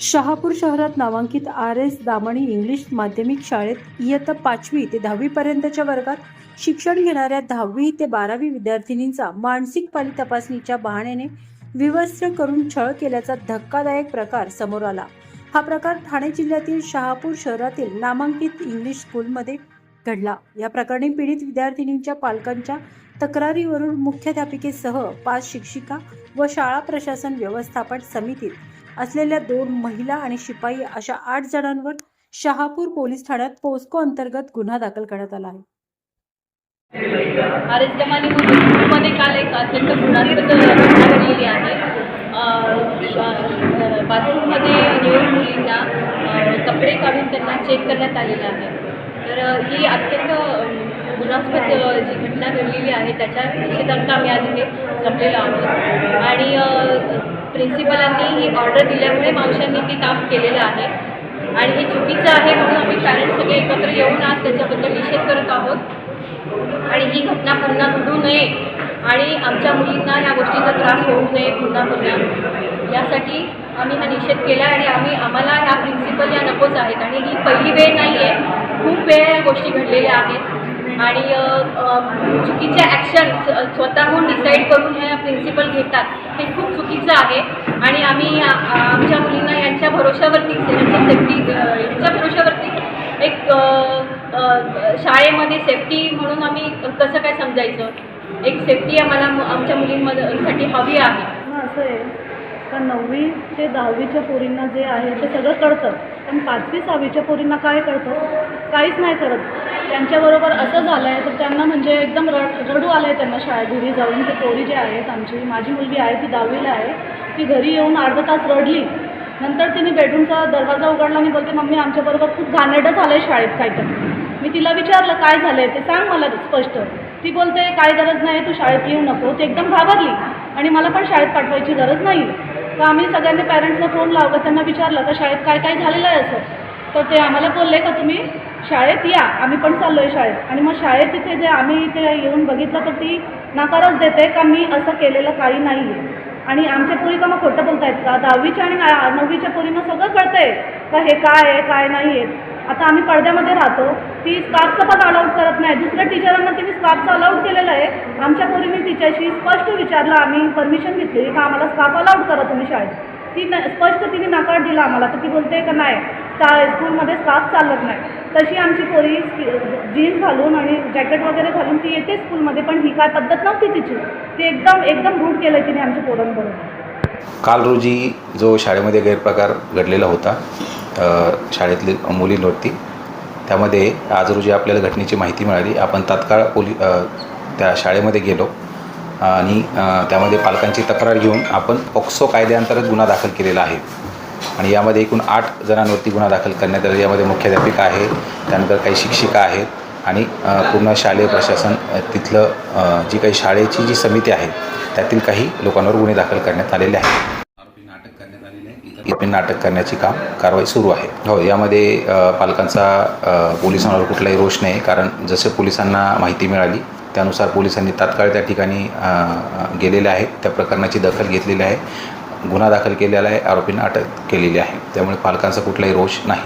शहापूर शहरात नामांकित R S दामणी English माध्यमिक शाळेत इयत्ता पाचवी ते दहावीपर्यंतच्या वर्गात शिक्षण घेणाऱ्या दहावी ते बारावी विद्यार्थिनींचा मानसिक पाली तपासणीच्या बहाण्याने विवस्त्र करून छळ केल्याचा धक्कादायक प्रकार समोर आला. हा प्रकार ठाणे जिल्ह्यातील शहापूर शहरातील नामांकित इंग्लिश स्कूलमध्ये घडला. या प्रकरणी पीडित विद्यार्थिनींच्या पालकांच्या तक्रारीवरून मुख्याध्यापिकेसह पाच शिक्षिका व शाळा प्रशासन व्यवस्थापन समितीत असलेल्या दोन महिला आणि शिपाई अशा आठ जणांवर शहापूर पोलीस ठाण्यात पोस्को अंतर्गत गुन्हा दाखल करण्यात आला आहे. आर एसमध्ये काल एक अत्यंत गुणात्मक घटना घडलेली आहे. बाथरूममध्ये येऊन मुलींना कपडे काढून त्यांना चेक करण्यात आलेलं आहे. तर ही अत्यंत गुणास्पद जी घटना घडलेली आहे त्याच्या निषेधार्थ आम्ही आज इथे जमलेलो आहोत. आणि प्रिन्सिपलांनी ही ऑर्डर दिल्यामुळे मावशांनी ते काम केलेलं आहे. आणि हे चुकीचं आहे म्हणून आम्ही पॅरेंट्स सगळे एकत्र येऊन आज त्याच्याबद्दल निषेध करत आहोत. आणि ही घटना पुन्हा घडू नये आणि आमच्या मुलींना ह्या गोष्टीचा त्रास होऊ नये पुन्हा पुन्हा. यासाठी आम्ही हा निषेध केला आणि आम्ही आम्हाला ह्या प्रिन्सिपल या नकोच आहेत. आणि ही पहिली वेळ नाही आहे खूप वेळ या गोष्टी घडलेल्या आहेत. आणि चुकीच्या ॲक्शन स्वतःहून डिसाईड करून हे प्रिन्सिपल घेतात हे खूप चुकीचं आहे. आणि आम्ही आमच्या मुलींना यांच्या भरोशावरती यांच्या सेफ्टी यांच्या भरोशावरती एक शाळेमध्ये सेफ्टी म्हणून आम्ही कसं काय समजायचं? एक सेफ्टी आम्हाला आमच्या मुलींमध्ये साठी हवी आहे. असं आहे. का नववी ते दहावीच्या पोरींना जे आहे ते सगळं कळतं. पण पाचवी सहावीच्या पोरींना काय कळतं? काहीच नाही करत. त्यांच्याबरोबर असं झालं आहे तर त्यांना म्हणजे एकदम रड रडू आलं आहे त्यांना शाळेत घरी जाऊन ते पोरी जे आहेत आमची माझी मुलगी आहे ती दहावीला आहे ती घरी येऊन अर्धा तास रडली. नंतर तिने बेडरूमचा दरवाजा उघडला आणि बोलते मम्मी आमच्याबरोबर खूप घाणेरडं झालं आहे शाळेत काहीतरी. मी तिला विचारलं काय झालं आहे ते सांग मला स्पष्ट. ती बोलते काय गरज नाही तू शाळेत येऊ नको. ती एकदम घाबरली. आणि मला पण शाळेत पाठवायची गरज नाही. तर आम्ही सगळ्यांनी पॅरेंट्सला फोन लावला. त्यांना विचारलं तर शाळेत काय काय झालेलं आहे असं? तर ते आम्हाला बोलले का तुम्ही शाळेत या? आम्ही पण चाललो आहे शाळेत. आणि मग शाळेत तिथे जे आम्ही इथे येऊन बघितलं तर ती नकारच देते का मी असं केलेलं काही नाही आहे आणि आमच्या पोरी का मग खोटं बोलतायत? का दहावीच्या आणि नववीच्या पोरींना सगळं कळतंय? का हे काय आहे काय नाही आहे आता आम्ही पडद्यामध्ये राहतो. ती स्कार्फचं पण अलाउड करत नाही. दुसऱ्या टीचरांना तिने स्कार्फचं अलाउड केलेलं आहे. आमच्या पूर्वी तिच्याशी स्पष्ट विचारलं. आम्ही परमिशन घेतली. का आम्हाला स्कार्फ अलाउड करा तुम्ही शाळेत? ती न स्पष्ट तिने नकार दिला आम्हाला. तर ती बोलते का नाही? स्टा स्कूलमध्ये स्कार्फ चालत नाही. तशी आमची पोरी जीन्स घालून आणि जॅकेट वगैरे घालून ती येते स्कूलमध्ये पण ही काय पद्धत नव्हती तिची. ती एकदम एकदम रूढ केलं तिने आमच्या पोरांबरोबर. काल रोजी जो शाळेमध्ये गैरप्रकार घडलेला होता शाळेतली मुली मुलींवरती त्यामध्ये आज रोजी आपल्याला घटनेची माहिती मिळाली. आपण तात्काळ पोली त्या शाळेमध्ये गेलो आणि त्यामध्ये पालकांची तक्रार घेऊन आपण पॉक्सो कायद्याअंतर्गत गुन्हा दाखल केलेला आहे. आणि यामध्ये एकूण आठ जणांवरती गुन्हा दाखल करण्यात आला. यामध्ये मुख्याध्यापिका आहे त्यानंतर काही शिक्षिका आहेत आणि पूर्ण शालेय प्रशासन तिथलं जी काही शाळेची जी समिती आहे त्यातील काही लोकांवर गुन्हे दाखल करण्यात आलेले आहेत. करण्यात आलेली आहे आरोपींना अटक करण्याची काम कारवाई सुरू आहे. हो यामध्ये पालकांचा पोलिसांवर कुठलाही रोष नाही कारण जसे पोलिसांना माहिती मिळाली त्यानुसार पोलिसांनी तात्काळ त्या ठिकाणी गेलेले आहेत त्या प्रकरणाची दखल घेतलेली आहे गुन्हा दाखल केलेला आहे आरोपींना अटक केलेली आहे त्यामुळे पालकांचा कुठलाही रोष नाही.